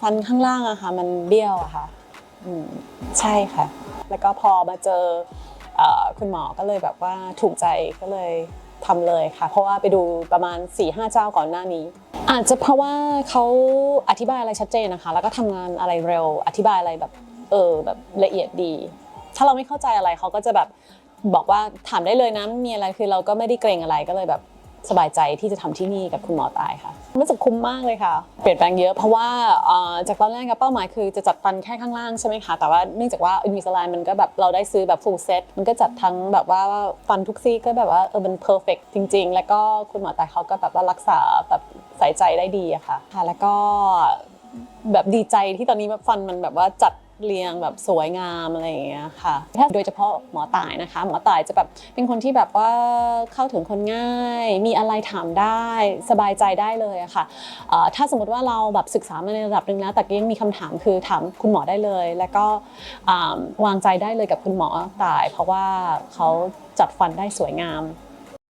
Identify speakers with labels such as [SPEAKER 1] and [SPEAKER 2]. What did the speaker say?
[SPEAKER 1] ฟันข้างล่างอะค่ะมันเบี้ยวอะค่ะใช่ค่ะ แล้วก็พอมาเจอเอ่อคุณหมอก็เลยแบบว่าถูกใจก็เลยทำเลยค่ะ เพราะว่าไปดูประมาณ4ี่ห้าเจ้าก่อนหน้านี้ อาจจะเพราะว่าเขาอธิบายอะไรชัดเจนนะคะ แล้วก็ทำงานอะไรเร็ว อธิบายอะไรแบบเออแบบละเอียดดี ถ้าเราไม่เข้าใจอะไรเขาก็จะแบบบอกว่าถามได้เลยนะมีอะไรคือเราก็ไม่ได้เกรงอะไรก็เลยแบบ สบายใจที่จะทำที่นี่กับคุณหมอตายค่ะรู้สึกคุ้มมากเลยค่ะ เปลี่ยนแปลงเยอะเพราะว่าจากตอนแรกกับเป้าหมายคือจะจัดฟันแค่ข้างล่างใช่ไหมคะแต่ว่าเนื่องจากว่าอินวิสไลน์มันก็แบบเราได้ซื้อแบบ full set มันก็จัดทั้งแบบว่าฟันทุกซี่ก็แบบว่าเออมัน perfect จริง ๆ แล้วก็คุณหมอตายเขาก็แบบว่ารักษาแบบใส่ใจได้ดีอะค่ะค่ะ แล้วก็แบบดีใจที่ตอนนี้แบบฟันมันแบบว่าจัด เรียงแบบสวยงามอะไรอย่างเงี้ยค่ะ ถ้าโดยเฉพาะหมอตายนะคะ หมอตายจะแบบเป็นคนที่แบบว่าเข้าถึงคนง่าย มีอะไรถามได้สบายใจได้เลยอะค่ะถ้าสมมติว่าเราแบบศึกษามาในระดับหนึ่งแล้วแต่ยังมีคำถามคือถามคุณหมอได้เลย แล้วก็วางใจได้เลยกับคุณหมอตาย เพราะว่าเขาจัดฟันได้สวยงาม